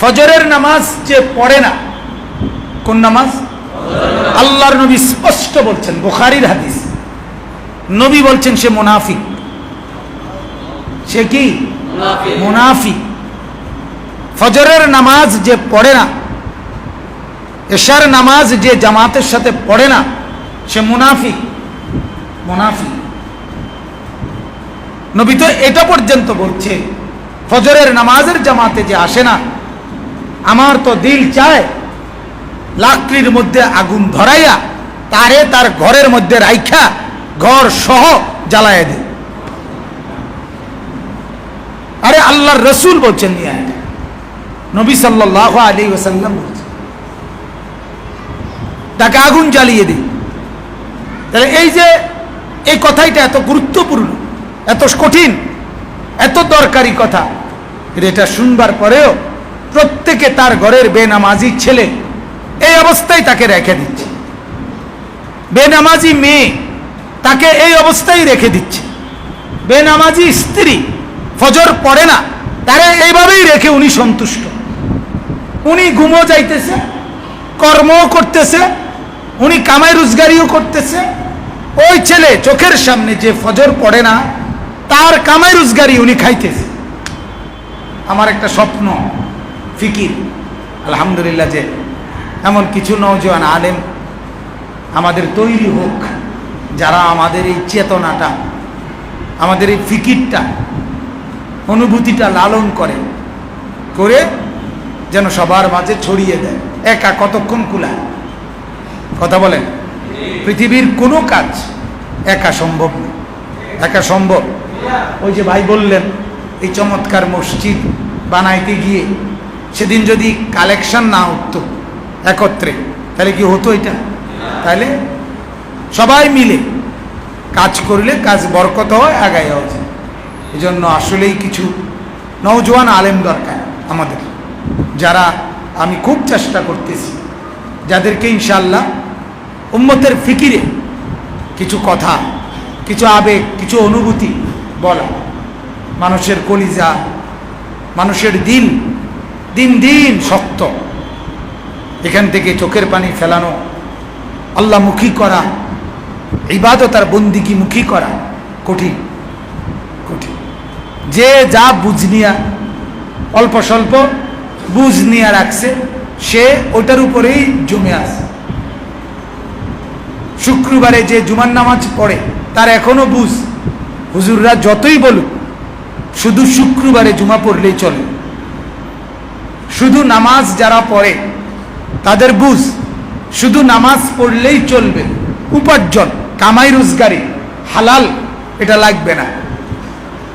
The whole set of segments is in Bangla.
ফজরের নামাজ যে পড়ে না কোন নামাজ? আল্লাহর নবী স্পষ্ট বলছেন বুখারির হাদিস। নবী বলছেন সে মুনাফিক। সে কি? মুনাফিক। ফজরের নামাজ যে পড়ে না এশার নামাজ যে জামাতের সাথে পড়ে না সে মুনাফিক। মুনাফিক। নবী তো এটা পর্যন্ত বলছে ফজরের নামাজের জামাতে যে আসে না আমার তো দিল চায়। লাকড়ির মধ্যে আগুন ধরাইয়া তারে তার ঘরের মধ্যে রাইখা, ঘর সহ জ্বালায় দে আরে আল্লাহর রসুল বলছেন। নবী সাল্লাহ আলী ওসাল্লাম বলছেন। তাকে আগুন জ্বালিয়ে দিই। তাহলে এই যে এই কথাইটা এত গুরুত্বপূর্ণ, এত কঠিন, এত দরকারি কথা, এটা শুনবার পরেও প্রত্যেকে তার ঘরের বেনামাজি ছেলে। এই অবস্থায় তাকে রেখে দিচ্ছে। বেনামাজি মেয়ে তাকে এই অবস্থায় রেখে দিচ্ছে। বেনামাজি স্ত্রী ফজর পড়ে না, তারা এইভাবেই রেখে উনি সন্তুষ্ট। উনি ঘুমো যাইতেছে কর্ম করতেছে, উনি কামাই রোজগারিও করতেছে। ওই ছেলে চোখের সামনে যে ফজর পড়ে না, তার কামাই রোজগারি উনি খাইতেছে। আমার একটা স্বপ্ন। ফিকির। আলহামদুলিল্লাহ যে এমন কিছু নৌজওয়ান আলেম আমাদের তৈরি হোক, যারা আমাদের এই চেতনাটা, আমাদের এই ফিকিরটা, অনুভূতিটা লালন করে করে যেন সবার মাঝে ছড়িয়ে দেয়। একা কতক্ষণ কুলায়? কথা বলেন। পৃথিবীর কোনো কাজ একা সম্ভব না। একা সম্ভব। ওই যে ভাই বললেন, এই চমৎকার মসজিদ বানাইতে গিয়ে সেদিন যদি কালেকশন না উঠতো একত্রে, তাহলে কি হতো এটা? তাহলে সবাই মিলে কাজ করলে কাজ বরকত হয় আগায় যায় এই জন্য আসলেই কিছু নৌজওয়ান আলেম দরকার আমাদের। যারা আমি খুব চেষ্টা করতেছি, যাদেরকে ইনশাল্লাহ উম্মতের ফিকিরে কিছু কথা, কিছু আবেগ, কিছু অনুভূতি বলা, মানুষের কলিজা, মানুষের দিন দিন দিন শক্ত। এখান থেকে চোখের পানি ফেলানো আল্লাহমুখী করা, ইবাদত আর বন্দিকি মুখী করা কঠিন কঠিন। যে যা বুঝ নিয়া, অল্প স্বল্প বুঝ নিয়ে রাখছে, সে ওটার উপরেই জমে আসে শুক্রবারে যে জুমার নামাজ পড়ে, তার এখনও বুঝ। হুজুররা যতই বলুক, শুধু শুক্রবারে জুমা পড়লেই চলে। শুধু নামাজ যারা পড়ে, তাদের বুঝ, শুধু নামাজ পড়লেই চলবে। উপার্জন, কামাই রোজগারি, হালাল, এটা লাগবে না।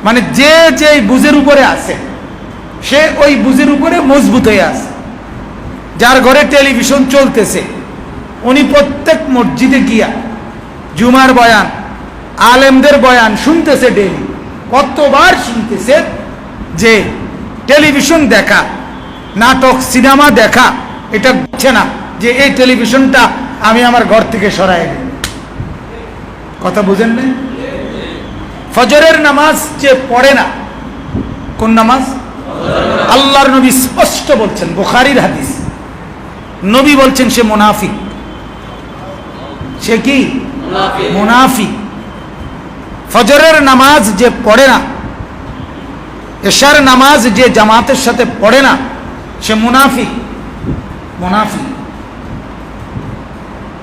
মানে যে যে বুঝের উপরে আছে, সে ওই বুঝের উপরে মজবুত হয়ে আছে। যার ঘরে টেলিভিশন চলতেছে, উনি প্রত্যেক মসজিদে গিয়া জুমার বয়ান, আলেমদের বয়ান শুনতেছে ডেলি কতবার শুনতেছে যে টেলিভিশন দেখা নাটক, সিনেমা দেখা, এটা বুঝছে না যে এই টেলিভিশনটা আমি আমার ঘর থেকে সরাই দিই কথা বুঝেন না ফজরের নামাজ যে পড়ে না, কোন নামাজ? আল্লাহর নবী স্পষ্ট বলছেন, বুখারির হাদিস। নবী বলছেন, সে মোনাফিক। সে কি? মুনাফিক। ফজরের নামাজ যে পড়ে না, এশার নামাজ যে জামাতের সাথে পড়ে না সে মুনাফিক মুনাফিক।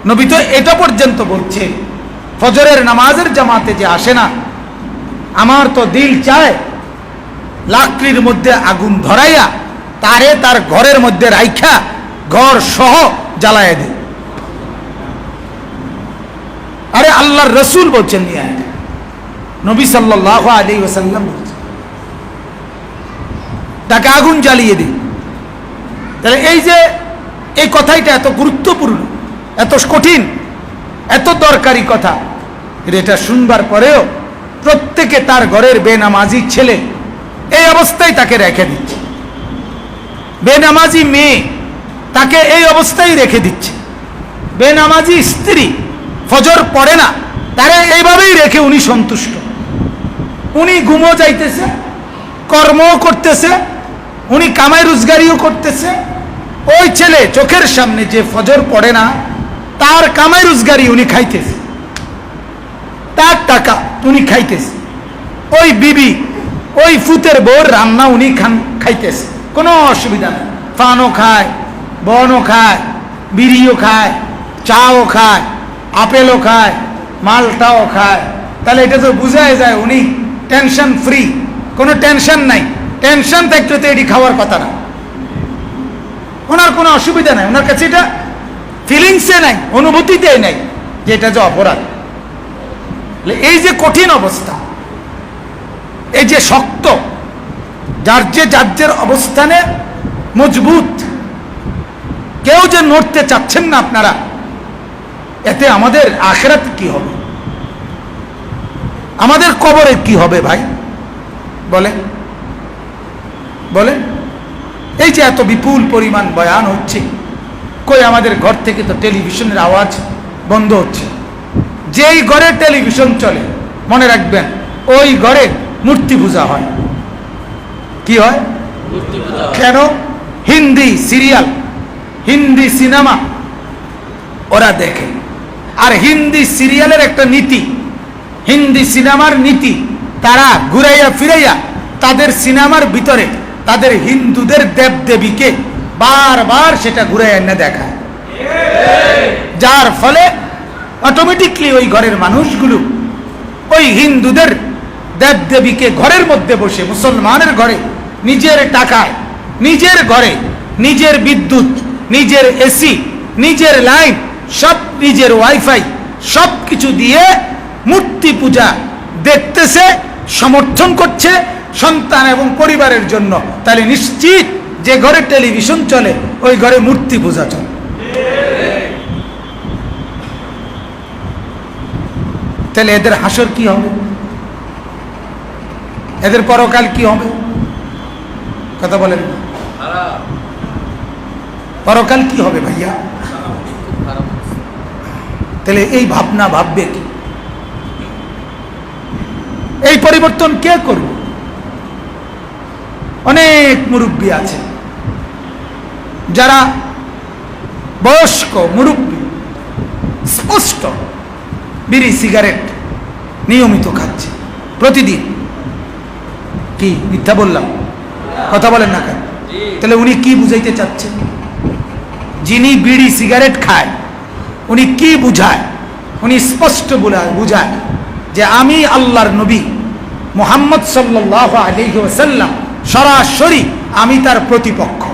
নবী তো এটা পর্যন্ত বলছে, ফজরের নামাজের জামাতে যে আসে না, আমার তো দিল চায় লাকড়ির মধ্যে আগুন ধরাইয়া তারে তার ঘরের মধ্যে রাইখা, ঘর সহ জ্বালায় দে। আরে আল্লাহর রসুল বলছেন। নবী সাল্লাহ আলী ওসাল্লাম বলছেন, তাকে আগুন জ্বালিয়ে দিই তাহলে এই যে এই কথাইটা এত গুরুত্বপূর্ণ, এত কঠিন, এত দরকারি কথা, এটা শুনবার পরেও প্রত্যেকে তার ঘরের বেনামাজি ছেলে এই অবস্থায় তাকে রেখে দিচ্ছে। বেনামাজি মেয়ে তাকে এই অবস্থায় রেখে দিচ্ছে। বেনামাজি স্ত্রী ফজর পড়ে না, তারা এইভাবেই রেখে উনি সন্তুষ্ট। উনি ঘুমো যাইতেছে কর্ম করতেছে উনি কামাই রোজগারিও করতেছে। ওই ছেলে চোখের সামনে যে ফজর পড়ে না, তার কামাই রোজগারি উনি খাইতেছে। তার টাকা উনি খাইতেছে। ওই বিবি, ওই ফুতের বউর রান্না উনি খান, খাইতেছে। কোনো অসুবিধা নেই। ফানও খায়, বনও খায়, বিড়িও খায়, চাও খায়, আপেলও খায়, মালটাও খায়। তাহলে এটা তো বোঝাই যায় উনি টেনশন ফ্রি। কোনো টেনশন নাই। টেনশন থাকলে তো এটি খাওয়ার কথা না। ওনার কোনো অসুবিধা নাই। ওনার কাছে এটা ফিলিংসে নাই, অনুভূতিতে নাই যে এটা যে অপরাধ। এই যে কঠিন অবস্থা, এই যে শক্ত, যার যে যার অবস্থানে মজবুত, কেউ যে নড়তে চাচ্ছেন না আপনারা, এতে আমাদের আখেরাত কি হবে? আমাদের কবরে কি হবে ভাই? বলে বলে এই যে এত বিপুল পরিমাণ বয়ান হচ্ছে কই আমাদের ঘর থেকে তো টেলিভিশনের আওয়াজ বন্ধ হচ্ছে। যেই ঘরে টেলিভিশন চলে মনে রাখবেন ওই ঘরে মূর্তি পূজা হয়। কি হয়। কেন? হিন্দি সিরিয়াল হিন্দি সিনেমা ওরা দেখে। আর হিন্দি সিরিয়ালের একটা নীতি হিন্দি সিনেমার নীতি তারা ঘুরাইয়া ফিরাইয়া তাদের সিনেমার ভিতরে তাদের হিন্দুদের দেব দেবীকে বারবার সেটা ঘুরে এনে দেখায়। যার ফলে অটোমেটিকলি ওই ঘরের মানুষগুলো, ওই হিন্দুদের দেব দেবীকে ঘরের মধ্যে বসে, মুসলমানের ঘরে নিজের টাকায়, নিজের ঘরে নিজের বিদ্যুৎ, নিজের এসি নিজের লাইন, সব নিজের ওয়াইফাই সব কিছু দিয়ে মূর্তি পূজা দেখতেছে, সমর্থন করছে সন্তান এবং পরিবারের জন্য, তাহলে নিশ্চিত যে ঘরে টেলিভিশন চলে, ওই ঘরে মূর্তি পূজা চলে। তাহলে এদের হাসর কি হবে? এদের পরকাল কি হবে? কথা বলেন পরকাল কি হবে ভাইয়া? তাহলে এই ভাবনা ভাববে কি? এই পরিবর্তন কে করবে? অনেক মুরব্বী আছে। যারা বয়স্ক মুরব্বী, স্পষ্ট বিড়ি, সিগারেট নিয়মিত খাচ্ছে প্রতিদিন। কি মিথ্যা বললাম? কথা বলেন না কেন? তাহলে উনি কি বুঝাইতে চাচ্ছেন? যিনি বিড়ি, সিগারেট খায়, উনি কি বুঝায়? উনি স্পষ্ট বুঝায় যে আমি আল্লাহর নবী মোহাম্মদ সাল্লাহ ওসাল্লাম সরাসরি আমি তার প্রতিপক্ষ।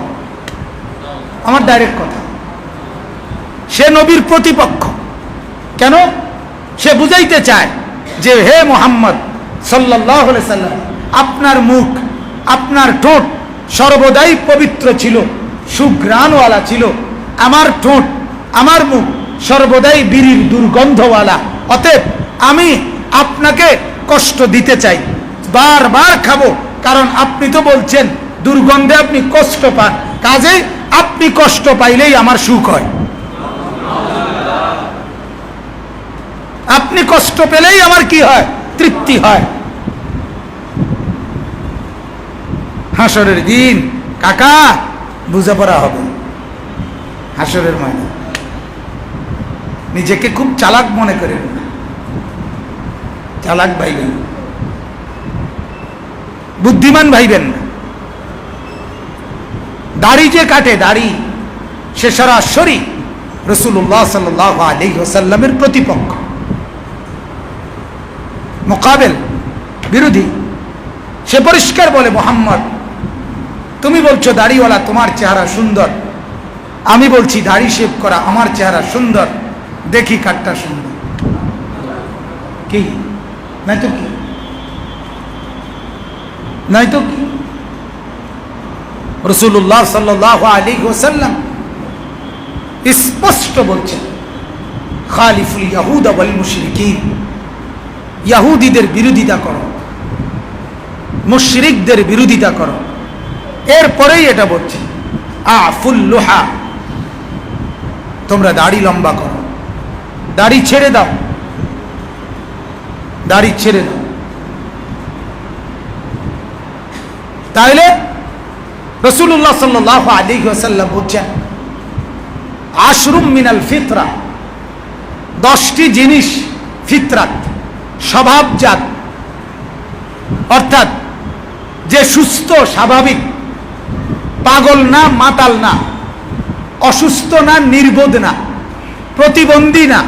আমার ডাইরেক্ট কথা। সে নবীর প্রতিপক্ষ। কেন? সে বুঝাইতে চায় যে, হে মোহাম্মদ সাল্লাহ সাল্লাম, আপনার মুখ, আপনার ঠোঁট সর্বদাই পবিত্র ছিল, সুঘ্রাণওয়ালা ছিল। আমার ঠোঁট, আমার মুখ সর্বদাই বিড়ির দুর্গন্ধওয়ালা। অতএব আমি আপনাকে কষ্ট দিতে চাই। বারবার খাব কারণ আপনি তো বলছেন, দুর্গন্ধে আপনি কষ্ট পান। কাজে আপনি কষ্ট পাইলেই আমার সুখ হয়। আপনি কষ্ট পেলেই আমার কি হয়? তৃপ্তি হয়। হাসরের দিন, কাকা বুঝে পড়া হবে। হাসরের ময়দান। নিজেকে খুব চালাক মনে করেন চালাক ভাইবেন না। বুদ্ধিমান ভাইবেন না। দাড়ি যে কাটে, দাড়ি সে সরাসরি রসুল্লাহ সাল্লাহ আলী হোসাল্লামের প্রতিপক্ষ। মোকাবেল, বিরোধী। সে পরিষ্কার বলে, মোহাম্মদ, তুমি বলছো দাড়িওয়ালা তোমার চেহারা সুন্দর। আমি বলছি দাড়ি শেভ করা আমার চেহারা সুন্দর। দেখি কাঠটা সুন্দর। কি? নাই তো কি? নাই তো কি রসুল্লাহ সাল্লাহ আলী ওসাল্লাম স্পষ্ট বলছেন, খালিফুল ইয়াহুদ আল মুশরিকিন, ইয়াহুদিদের বিরোধিতা করো, মুশরিকদের বিরোধিতা করো। এরপরেই এটা বলছে, আফুল লোহা, তোমরা দাড়ি লম্বা করো, দাড়ি ছেড়ে দাও, দাড়ি ছেড়ে দাও। তাইলে রসুল্লাহ সাল্লাহ আলী ওসাল্লাম বলছেন, আশরুম মিনাল ফিতরা, দশটি জিনিস ফিতরাত, স্বভাবজাত। অর্থাৎ যে সুস্থ, স্বাভাবিক, পাগল না, মাতাল না, অসুস্থ না, নির্বোধ না, প্রতিবন্ধী না,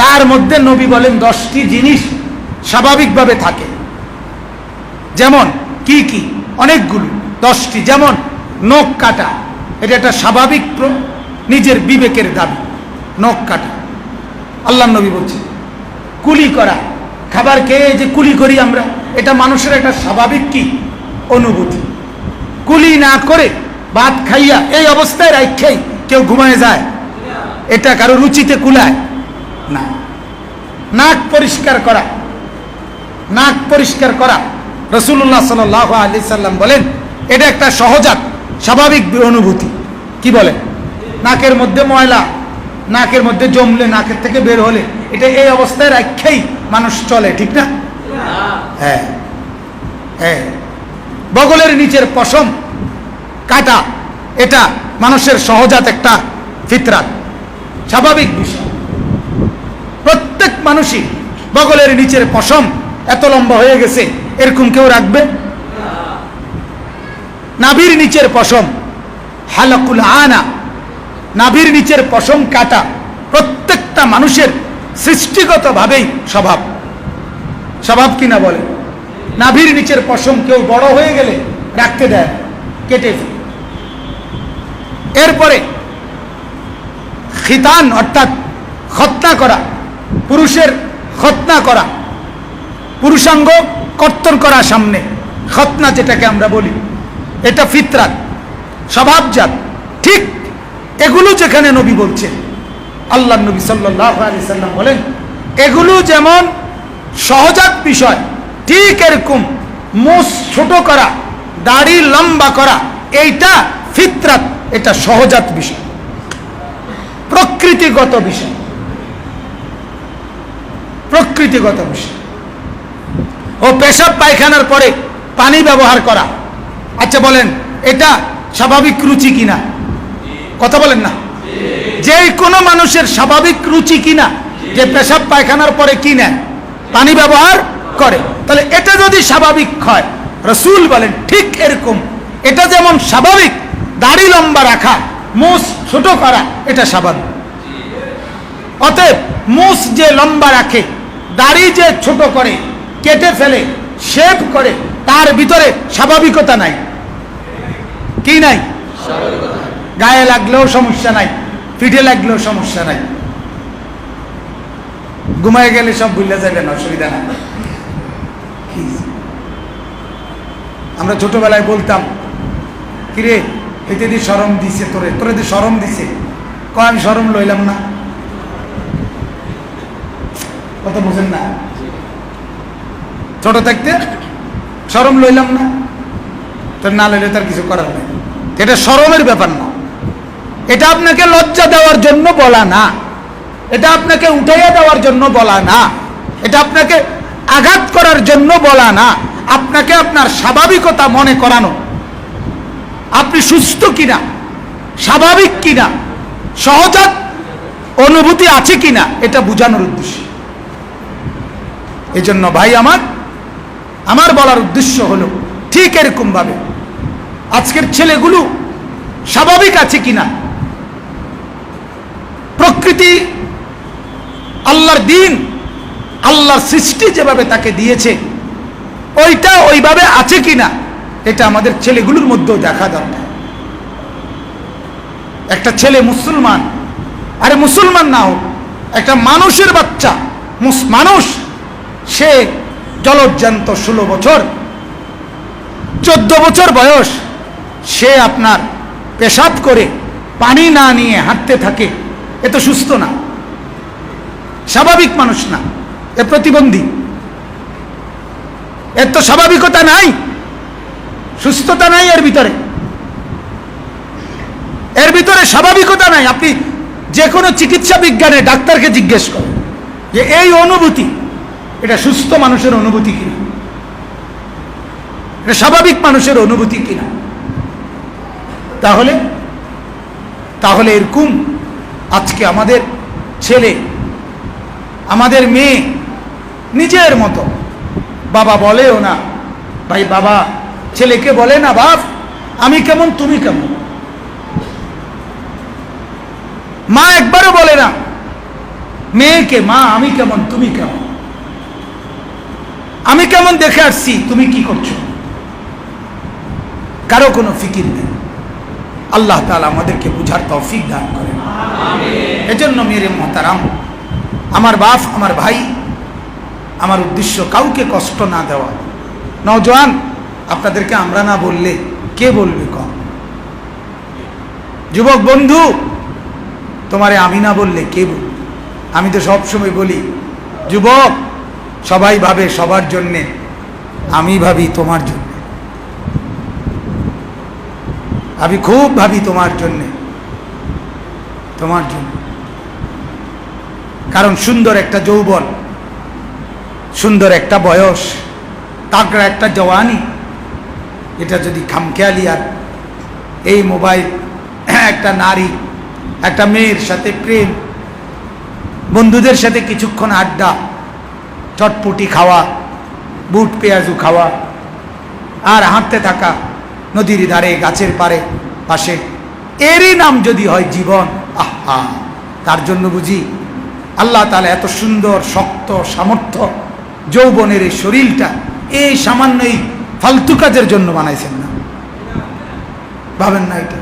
তার মধ্যে নবী বলেন দশটি জিনিস স্বাভাবিকভাবে থাকে। যেমন, কি কি? অনেকগুলো, দশটি, যেমন নখ কাটা, এটা একটা স্বাভাবিক নিজের বিবেকের দাবি, নখ কাটা। আল্লাহ নবী বলছে, কুলি করা, খাবার খেয়ে যে কুলি করি আমরা, এটা মানুষের একটা স্বাভাবিক কি? অনুভূতি। কুলি না করে ভাত খাইয়া এই অবস্থায় রাখাই কেউ ঘুমায় যায়। এটা কারও রুচিতে কুলায়। না। নাক পরিষ্কার করা। নাক পরিষ্কার করা। রসুল্লাহ সাল আলি সাল্লাম বলেন, এটা একটা সহজাত, স্বাভাবিক অনুভূতি। কি বলে? নাকের মধ্যে ময়লা, নাকের মধ্যে জমলে, নাকের থেকে বের হলে, এটা এই অবস্থায় রাখাই মানুষ চলে, ঠিক না? হ্যাঁ হ্যাঁ। বগলের নিচের পশম, কাটা, এটা মানুষের সহজাত একটা ফিতরাত স্বাভাবিক বিষয়। প্রত্যেক মানুষই বগলের নিচের পশম এত লম্বা হয়ে গেছে এরকম কেউ রাখবে? নাভির নিচের পশম, হালাকুল আনা। নাভির নিচের পশম কাটা প্রত্যেকটা মানুষের সৃষ্টিগতভাবেই স্বভাব। স্বভাব কিনা বলে? নাভির নিচের পশম কেউ বড় হয়ে গেলে রাখতে দেয়, কেটে। এরপরে খিতান অর্থাৎ খতনা করা, পুরুষের খতনা করা, পুরুষাঙ্গ কর্তন করা সামনে। খতনা যেটাকে আমরা বলি। এটা ফিতরাত, স্বভাবজাত। ঠিক এগুলো যেখানে নবী বলছেন আল্লাহ নবী সাল্লাহ সাল্লাম বলেন, এগুলো যেমন সহজাত বিষয়, ঠিক এরকম মুস ছোট করা, দাড়ি লম্বা করা, এইটা ফিতরাত, এটা সহজাত বিষয়। প্রকৃতিগত বিষয়। প্রকৃতিগত বিষয়। ও পেশাব পায়খানার পরে পানি ব্যবহার করা। আচ্ছা বলেন, এটা স্বাভাবিক রুচি কিনা? কথা বলেন না। যে কোনো মানুষের স্বাভাবিক রুচি কিনা, যে পেশাব পায়খানার পরে কি নেয়? পানি ব্যবহার করে। তাহলে এটা যদি স্বাভাবিক হয়, রসুল বলেন, ঠিক এরকম। এটা যেমন স্বাভাবিক, দাড়ি লম্বা রাখা, মুস ছোট করা, এটা স্বাভাবিক। অতএব মুস যে লম্বা রাখে, দাড়ি যে ছোট করে কেটে ফেলে শেভ করে, তার ভিতরে স্বাভাবিকতা নাই। কি নাই? গায়ে লাগলেও সমস্যা নাই, পিঠে লাগলেও সমস্যা নাই। ঘুমায় গেলে সব ভুলে যাবেন অসুবিধা নাই? আমরা ছোটবেলায় বলতাম, কিরে, এতে দি সরম দিছে তোরে তোরে দি সরম দিছে। কয়, আমি সরম লইলাম না? কথা বুঝেন না। ছোট থাকতে সরম লইলাম না। তোর না লইলে তার কিছু করার নেই। এটা সরমের ব্যাপার না। এটা আপনাকে লজ্জা দেওয়ার জন্য বলা না। এটা আপনাকে উঠাইয়া দেওয়ার জন্য বলা না। এটা আপনাকে আঘাত করার জন্য বলা না। আপনাকে আপনার স্বাভাবিকতা মনে করানো। আপনি সুস্থ কিনা? স্বাভাবিক কিনা? সহজাত অনুভূতি আছে কিনা? এটা বোঝানোর উদ্দেশ্য। এই ভাই আমার আমার বলার উদ্দেশ্য হলো, ঠিক এরকম ভাবে, আজকের ছেলেগুলো স্বাভাবিক আছে কিনা? প্রকৃতি, আল্লাহর দিন, আল্লাহর সৃষ্টি যেভাবে তাকে দিয়েছে, ওইটা ওইভাবে আছে কিনা, এটা আমাদের ছেলেগুলোর মধ্যেও দেখা দরকার। একটা ছেলে মুসলমান, আরে মুসলমান না হোক, একটা মানুষের বাচ্চা মানুষ, সে জলজ্জান্ত ষোলো বছর। চোদ্দ বছর বয়স, সে আপনার পেশাব করে পানি না নিয়ে হাঁটতে থাকে। এ তো সুস্থ না। স্বাভাবিক মানুষ না। এ প্রতিবন্ধী। এর তো স্বাভাবিকতা নাই। সুস্থতা নাই এর ভিতরে। এর ভিতরে স্বাভাবিকতা নাই। আপনি যে কোনো চিকিৎসা বিজ্ঞানে ডাক্তারকে জিজ্ঞেস করেন যে, এই অনুভূতি এটা সুস্থ মানুষের অনুভূতি কিনা? এটা স্বাভাবিক মানুষের অনুভূতি কিনা? তাহলে তাহলে এরকম আজকে আমাদের ছেলে, আমাদের মেয়ে নিজের মতো, বাবা বলেও না, ভাই বাবা, ছেলেকে বলে না, বাপ, আমি কেমন, তুমি কেমন? মা একবারও বলে না, মেয়েকে, মা, আমি কেমন, তুমি কেমন? আমি কেমন দেখে আসছি? তুমি কি করছ? কারও কোনো ফিকির নেই। আল্লাহ তালা আমাদেরকে বুঝার তৌফিক দান করেন। এজন্য মেরে মহতারাম আমার বাপ আমার ভাই আমার উদ্দেশ্য কাউকে কষ্ট না দেওয়া। নওজোয়ান আপনাদেরকে আমরা না বললে কে বলবে কম? যুবক বন্ধু তোমারে আমি না বললে কে বলবে? আমি তো সবসময় বলি যুবক সবাই ভাবে সবার জন্যে, আমি ভাবি তোমার জন্য। আমি খুব ভাবি তোমার জন্যে, তোমার জন্য। কারণ সুন্দর একটা যৌবন, সুন্দর একটা বয়স তাকড়া একটা জওয়ানি, এটা যদি খামখেয়ালি আর এই মোবাইল, একটা নারী, একটা মেয়ের সাথে প্রেম, বন্ধুদের সাথে কিছুক্ষণ আড্ডা চটপটি খাওয়া, বুট পেঁয়াজু খাওয়া, আর হাঁটতে থাকা নদীর ধারে, গাছের পারে পাশে। এরই নাম যদি হয় জীবন, আহা! তার জন্য বুঝি আল্লাহ তালা এত সুন্দর, শক্ত সামর্থ্য যৌবনের এই শরীরটা এই সামান্য এই ফালতু কাজের জন্য বানাইছেন না। ভাবেন না এটা।